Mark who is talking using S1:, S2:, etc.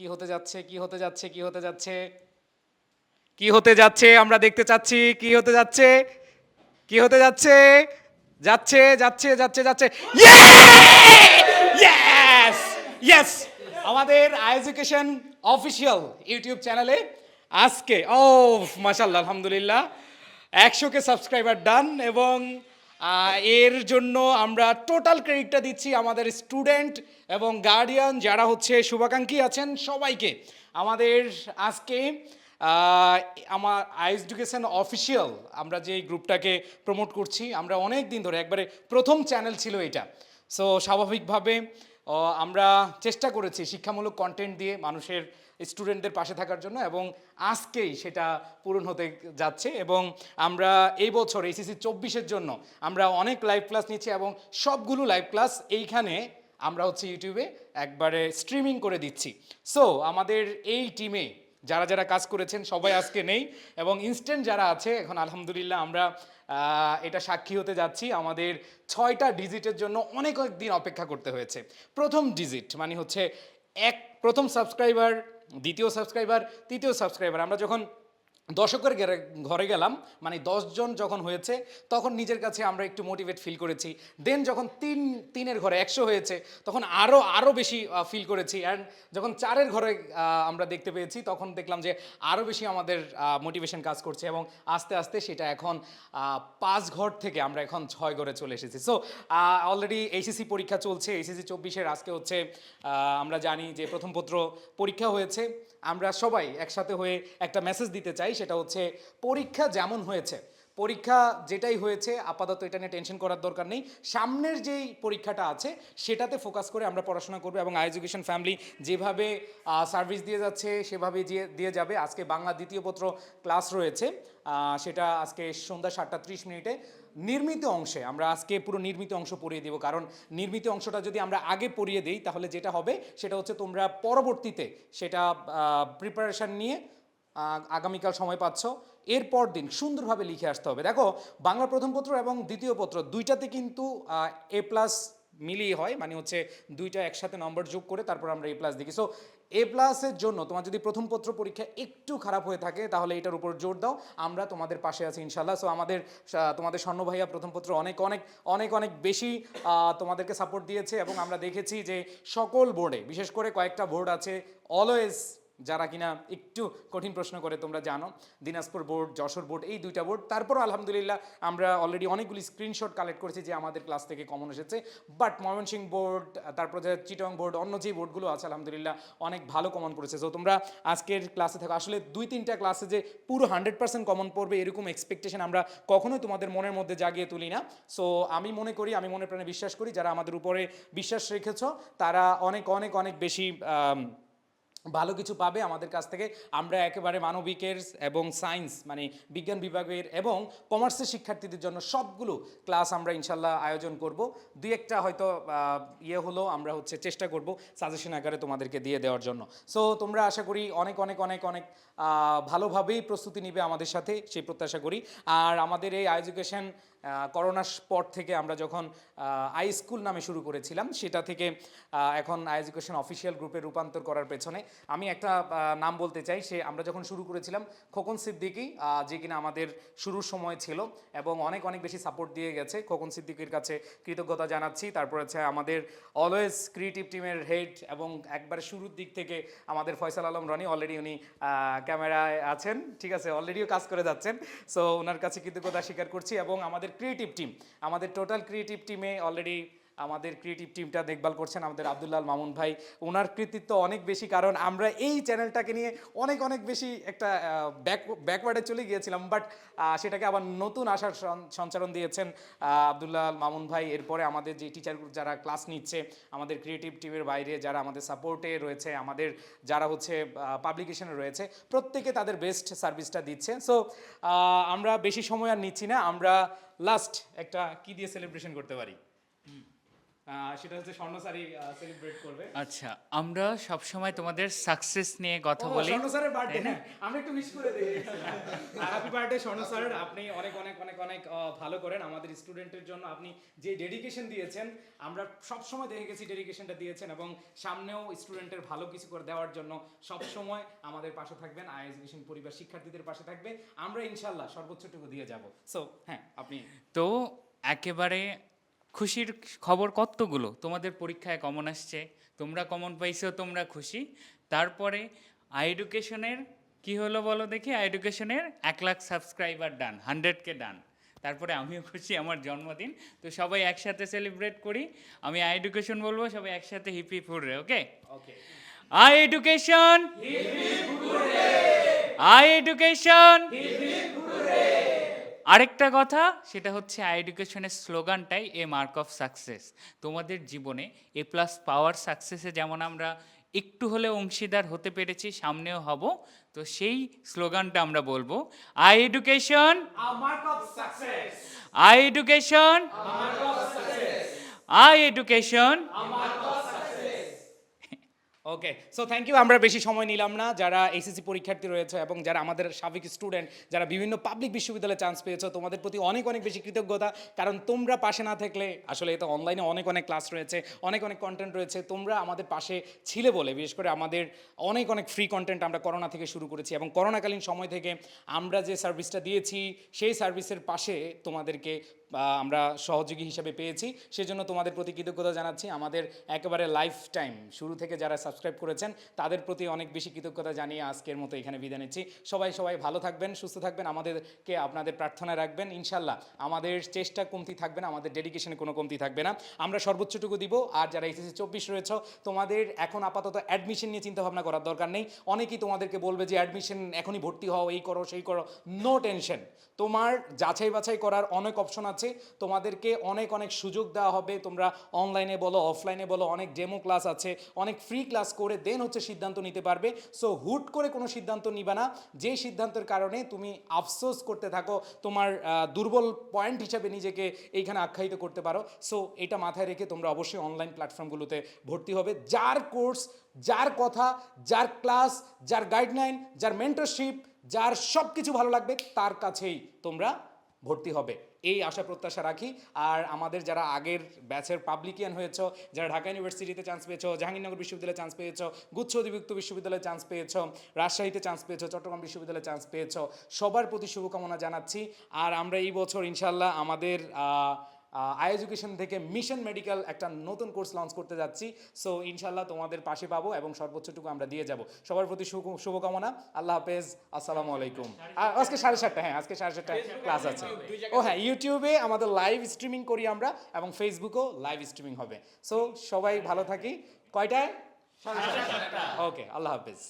S1: কি হতে যাচ্ছে, কি হতে যাচ্ছে, কি হতে যাচ্ছে? কি হতে যাচ্ছে? আমরা দেখতে চাচ্ছি, কি হতে যাচ্ছে? কি হতে যাচ্ছে? যাচ্ছে যাচ্ছে যাচ্ছে যাচ্ছে। ইয়েস ইয়েস আমাদের এডুকেশন অফিসিয়াল ইউটিউব চ্যানেলে আজকে ও মাশাল্লাহ আলহামদুলিল্লাহ, একশোকে সাবস্ক্রাইবার ডান এবং এর জন্য আমরা টোটাল ক্রেডিটটা দিচ্ছি আমাদের স্টুডেন্ট এবং গার্ডিয়ান যারা হচ্ছে শুভাকাঙ্ক্ষী আছেন সবাইকে। আমাদের আজকে আমার আই এডুকেশন অফিসিয়াল আমরা যে গ্রুপটাকে প্রমোট করছি, আমরা অনেক দিন ধরে, একবারে প্রথম চ্যানেল ছিল এটা। সো স্বাভাবিকভাবে আমরা চেষ্টা করেছি শিক্ষামূলক কন্টেন্ট দিয়ে মানুষের স্টুডেন্টদের পাশে থাকার জন্য এবং আজকেই সেটা পূরণ হতে যাচ্ছে এবং আমরা এই বছর এসিসি চব্বিশের জন্য আমরা অনেক লাইভ ক্লাস নিচ্ছি এবং সবগুলো লাইভ ক্লাস এইখানে আমরা হচ্ছে ইউটিউবে একবারে স্ট্রিমিং করে দিচ্ছি। সো আমাদের এই টিমে যারা যারা কাজ করেছেন, সবাই আজকে নেই এবং ইনস্ট্যান্ট যারা আছে, এখন আলহামদুলিল্লাহ আমরা এটা সাক্ষী হতে যাচ্ছি। আমাদের ছয়টা ডিজিটের জন্য অনেক অনেক দিন অপেক্ষা করতে হয়েছে। প্রথম ডিজিট মানে হচ্ছে এক, প্রথম সাবস্ক্রাইবার দ্বিতীয় সাবস্ক্রাইবার তৃতীয় সাবস্ক্রাইবার আমরা যখন দর্শকের ঘরে- গেলাম। মানে জন যখন হয়েছে, তখন নিজের কাছে আমরা একটু মোটিভেট ফিল করেছি। দেন যখন তিন তিনের ঘরে একশো হয়েছে, তখন আরও আরও বেশি ফিল করেছি। অ্যান্ড যখন চারের ঘরে আমরা দেখতে পেয়েছি, তখন দেখলাম যে আরও বেশি আমাদের মোটিভেশন কাজ করছে এবং আস্তে আস্তে সেটা এখন পাঁচ ঘর থেকে আমরা এখন ছয় ঘরে চলে এসেছি। সো অলরেডি এইচএসসি পরীক্ষা চলছে। এইচএসসি চব্বিশের আজকে হচ্ছে আমরা জানি যে প্রথম পত্র পরীক্ষা হয়েছে। আমরা সবাই একসাথে হয়ে একটা মেসেজ দিতে চাই। সেটা হচ্ছে পরীক্ষা যেমন হয়েছে। পরীক্ষা যেটাই হয়েছে, আপাতত এটা নিয়ে টেনশন করার দরকার নেই। সামনের যেই পরীক্ষাটা আছে, সেটাতে ফোকাস করে আমরা পড়াশোনা করব এবং আই এডুকেশন ফ্যামিলি যেভাবে সার্ভিস দিয়ে যাচ্ছে, সেভাবে দিয়ে যাবে। আজকে বাংলা দ্বিতীয় পত্র ক্লাস রয়েছে সেটা আজকে সন্ধ্যা সাতটা ত্রিশ মিনিটে নির্মিত অংশে, আমরা আজকে পুরো নির্মিত অংশ পড়িয়ে দেবো। কারণ নির্মিত অংশটা যদি আমরা আগে পড়িয়ে দিই, তাহলে যেটা হবে, সেটা হচ্ছে তোমরা পরবর্তীতে সেটা প্রিপারেশন নিয়ে আগামীকাল সময় পাচ্ছ। এরপর দিন সুন্দরভাবে লিখে আসতে হবে। দেখো, বাংলা প্রথম পত্র এবং দ্বিতীয় পত্র দুইটাতে কিন্তু এ প্লাস মিলিয়ে হয় মানে হচ্ছে দুইটা একসাথে নম্বর যোগ করে তারপর আমরা এ প্লাস দেখি। সো এ প্লাসের জন্য তোমার যদি প্রথম পত্র পরীক্ষা একটু খারাপ হয়ে থাকে, তাহলে এটার উপর জোর দাও। আমরা তোমাদের পাশে আছি ইনশাল্লাহ সো আমাদের তোমাদের স্বর্ণ ভাইয়া প্রথম পত্র অনেক অনেক অনেক অনেক বেশি তোমাদেরকে সাপোর্ট দিয়েছে এবং আমরা দেখেছি যে সকল বোর্ডে বিশেষ করে কয়েকটা বোর্ড আছে অলওয়েজ যারা কিনা একটু কঠিন প্রশ্ন করে তোমরা জানো। দিনাজপুর বোর্ড, যশোর বোর্ড, এই দুইটা বোর্ড। তারপরও আলহামদুলিল্লাহ আমরা অলরেডি অনেকগুলি স্ক্রিনশট কালেক্ট করেছি যে আমাদের ক্লাস থেকে কমন এসেছে। বাট ময়মনসিংহ বোর্ড, তারপর চিটং বোর্ড, অন্য যে বোর্ডগুলো আছে, আলহামদুলিল্লাহ অনেক ভালো কমন পড়েছে তো তোমরা আজকের ক্লাসে থাকো। আসলে দুই তিনটা ক্লাসে যে পুরো হান্ড্রেড পার্সেন্ট কমন পড়বে, এরকম এক্সপেকটেশন আমরা কখনোই তোমাদের মনের মধ্যে জাগিয়ে তুলি না। সো আমি মনে করি, আমি মনে প্রাণে বিশ্বাস করি, যারা আমাদের উপরে বিশ্বাস রেখেছ, তারা অনেক অনেক অনেক বেশি ভালো কিছু পাবে আমাদের কাছ থেকে। আমরা একেবারে মানবিকের এবং সায়েন্স মানে বিজ্ঞান বিভাগের এবং কমার্সের শিক্ষার্থীদের জন্য সবগুলো ক্লাস আমরা ইনশাল্লাহ আয়োজন করব। দুই একটা হয়তো ইয়ে হলো আমরা হচ্ছে চেষ্টা করব সাজেশন আকারে তোমাদেরকে দিয়ে দেওয়ার জন্য। সো তোমরা আশা করি অনেক অনেক অনেক অনেক ভালোভাবেই প্রস্তুতি নিবে আমাদের সাথে, সেই প্রত্যাশা করি। আর আমাদের এই এডুকেশন করোনার পর থেকে আমরা যখন আই স্কুল নামে শুরু করেছিলাম, সেটা থেকে এখন আই এডুকেশন অফিসিয়াল গ্রুপে রূপান্তর করার পেছনে আমি একটা নাম বলতে চাই, সে আমরা যখন শুরু করেছিলাম, খোকন সিদ্দিকি যে কিনা আমাদের শুরুর সময় ছিল এবং অনেক অনেক বেশি সাপোর্ট দিয়ে গেছে, খোকন সিদ্দিকির কাছে কৃতজ্ঞতা জানাচ্ছি। তারপর হচ্ছে আমাদের অলওয়েজ ক্রিয়েটিভ টিমের হেড এবং একবারে শুরুর দিক থেকে আমাদের ফয়সাল আলম রনি অলরেডি উনি ক্যামেরায় আছেন, ঠিক আছে? অলরেডিও কাজ করে যাচ্ছেন। সো ওনার কাছে কৃতজ্ঞতা স্বীকার করছি এবং আমাদের ক্রিয়েটিভ টিম আমাদের টোটাল ক্রিয়েটিভ টিমে অলরেডি আমাদের ক্রিয়েটিভ টিমটা দেখভাল করছেন আমাদের আব্দুল্লাল মামুন ভাই। ওনার কৃতিত্ব অনেক বেশি কারণ আমরা এই চ্যানেলটাকে নিয়ে অনেক অনেক বেশি একটা ব্যাক ব্যাকওয়ার্ডে চলে গিয়েছিলাম বাট সেটাকে আবার নতুন আশার সঞ্চারণ দিয়েছেন আহ, আব্দুল্লাল মামুন ভাই। এরপরে আমাদের যে টিচার যারা ক্লাস নিচ্ছে আমাদের ক্রিয়েটিভ টিমের বাইরে যারা আমাদের সাপোর্টে রয়েছে আমাদের যারা হচ্ছে পাবলিকেশনে রয়েছে প্রত্যেকে তাদের বেস্ট সার্ভিসটা দিচ্ছে। সো আমরা বেশি সময় আর নিচ্ছি না আমরা লাস্ট একটা কি দিয়ে সেলিব্রেশন করতে পারি? সেটা হচ্ছে স্বর্ণসারি সেলিব্রেট করবে।
S2: আচ্ছা আমরা সবসময় তোমাদের সাকসেস নিয়ে কথা বলি।
S1: বার্থডে হ্যাঁ আমরা একটু মিস করে দিই। হ্যাপি বার্থডে আপনি অনেক অনেক অনেক অনেক ভালো করেন। আমাদের স্টুডেন্টের জন্য আপনি যে ডেডিকেশন দিয়েছেন আমরা সব সময় দেখে গেছি ডেডিকেশনটা দিয়েছেন এবং সামনেও স্টুডেন্টের ভালো কিছু করে দেওয়ার জন্য সব সময় আমাদের পাশে থাকবেন। আই এডুকেশন পরিবার শিক্ষার্থীদের পাশে থাকবে। আমরা ইনশাল্লাহ সর্বোচ্চটুকু দিয়ে যাব। সো হ্যাঁ আপনি
S2: তো একেবারে খুশির খবর কতগুলো? তোমাদের পরীক্ষায় কমন আসছে। তোমরা কমন পাইছো তোমরা খুশি। তারপরে আই এডুকেশনের কি হলো বলো দেখি? আই এডুকেশনের এক lakh subscriber done hundred K done তারপরে আমিও খুশি আমার জন্মদিন। তো সবাই একসাথে সেলিব্রেট করি। আমি আই এডুকেশন বলব সবাই একসাথে হিপি ফুড়ে okay
S1: okay
S2: I education I education আরেকটা কথা সেটা হচ্ছে আই এডুকেশনের স্লোগানটাই এ মার্ক অফ সাকসেস তোমাদের জীবনে এ প্লাস পাওয়ার সাকসেসে যেমন আমরা একটু হলে অংশীদার হতে পেরেছি সামনেও হব তো সেই স্লোগানটা আমরা বলব। I education I education I education
S1: okay so thank you আমরা বেশি সময় নিলাম না। যারা এসএসসি পরীক্ষার্থী রয়েছে এবং যারা আমাদের সাবেক স্টুডেন্ট যারা বিভিন্ন পাবলিক বিশ্ববিদ্যালয়ে চান্স পেয়েছ, তোমাদের প্রতি অনেক অনেক বেশি কৃতজ্ঞতা। কারণ তোমরা পাশে না থাকলে, আসলে এটা অনলাইনে অনেক অনেক ক্লাস রয়েছে, অনেক অনেক কন্টেন্ট রয়েছে। তোমরা আমাদের পাশে ছিলে বলে, বিশেষ করে আমাদের অনেক অনেক ফ্রি কন্টেন্ট আমরা করোনা থেকে শুরু করেছি এবং করোনাকালীন সময় থেকে আমরা যে সার্ভিসটা দিয়েছি, সেই সার্ভিসের পাশে তোমাদেরকে আমরা সহযোগী হিসেবে পেয়েছি। সেজন্য তোমাদের প্রতি কৃতজ্ঞতা জানাচ্ছি। আমাদের একেবারে লাইফ টাইম শুরু থেকে যারা সাবস্ক্রাইব করেছেন, তাদের প্রতি অনেক বেশি কৃতজ্ঞতা জানিয়ে আজকের মতো এখানে বিদায় নিচ্ছি। সবাই সবাই ভালো থাকবেন, সুস্থ থাকবেন, আমাদেরকে আপনাদের প্রার্থনায় রাখবেন ইনশাল্লাহ আমাদের চেষ্টা কমতি থাকবে না, আমাদের ডেডিকেশনে কোনো কমতি থাকবে না। আমরা সর্বোচ্চটুকু দিব, আর যারা এসএসসি চব্বিশ রয়েছে, তোমাদের এখন আপাতত অ্যাডমিশন নিয়ে চিন্তা ভাবনা করার দরকার নেই। অনেকেই তোমাদেরকে বলবে যে অ্যাডমিশন এখনই ভর্তি হও, এই করো, সেই করো। নো টেনশন তোমার যাচাই বাছাই করার অনেক অপশন আছে। তোমাদেরকে অনেক অনেক সুযোগ দেওয়া হবে। তোমরা অনলাইনে বলো অফলাইনে বলো, অনেক ডেমো ক্লাস আছে, অনেক ফ্রি ক্লাস করে দেন হচ্ছে সিদ্ধান্ত নিতে পারবে। সো হুট করে কোনো সিদ্ধান্ত নিবে না। যে সিদ্ধান্তের কারণে তুমি আফসোস করতে থাকো, তোমার দুর্বল পয়েন্ট হিসাবে নিজেকে এইখানে আখ্যায়িত করতে পারো। সো এটা মাথায় রেখে তোমরা অবশ্যই অনলাইন প্ল্যাটফর্মগুলোতে ভর্তি হবে। যার কোর্স যার কথা, যার ক্লাস যার গাইডলাইন যার মেন্টরশিপ যার সব কিছু ভালো লাগবে, তার কাছেই তোমরা ভর্তি হবে। এই আশা প্রত্যাশা রাখি। আর আমাদের যারা আগের ব্যাচের পাবলিকিয়ান হয়েছ, যারা ঢাকা ইউনিভার্সিটিতে চান্স পেয়েছ, জাহাঙ্গীরনগর বিশ্ববিদ্যালয়ে চান্স পেয়েছ, গুচ্ছ অধিভুক্ত বিশ্ববিদ্যালয়ে চান্স পেয়েছ, রাজশাহীতে চান্স পেয়েছ, চট্টগ্রাম বিশ্ববিদ্যালয়ে চান্স পেয়েছ, সবার প্রতি শুভকামনা জানাচ্ছি। আর আমরা এই বছর ইনশাল্লাহ আমাদের আই এডুকেশন থেকে মিশন মেডিকেল একটা নতুন কোর্স লঞ্চ করতে যাচ্ছি। সো ইনশাল্লাহ তোমাদের পাশে পাবো এবং সর্বোচ্চটুকু আমরা দিয়ে যাব। সবার প্রতি শুভকামনা। আল্লাহ হাফেজ। আসসালামু আলাইকুম। আজকে সাড়ে সাতটা হ্যাঁ আজকে সাড়ে সাতটা ক্লাস আছে। ও হ্যাঁ ইউটিউবে আমাদের লাইভ স্ট্রিমিং করি আমরা এবং ফেসবুকেও লাইভ স্ট্রিমিং হবে। সো সবাই ভালো থাকি। কয়টায়? ওকে আল্লাহ হাফেজ।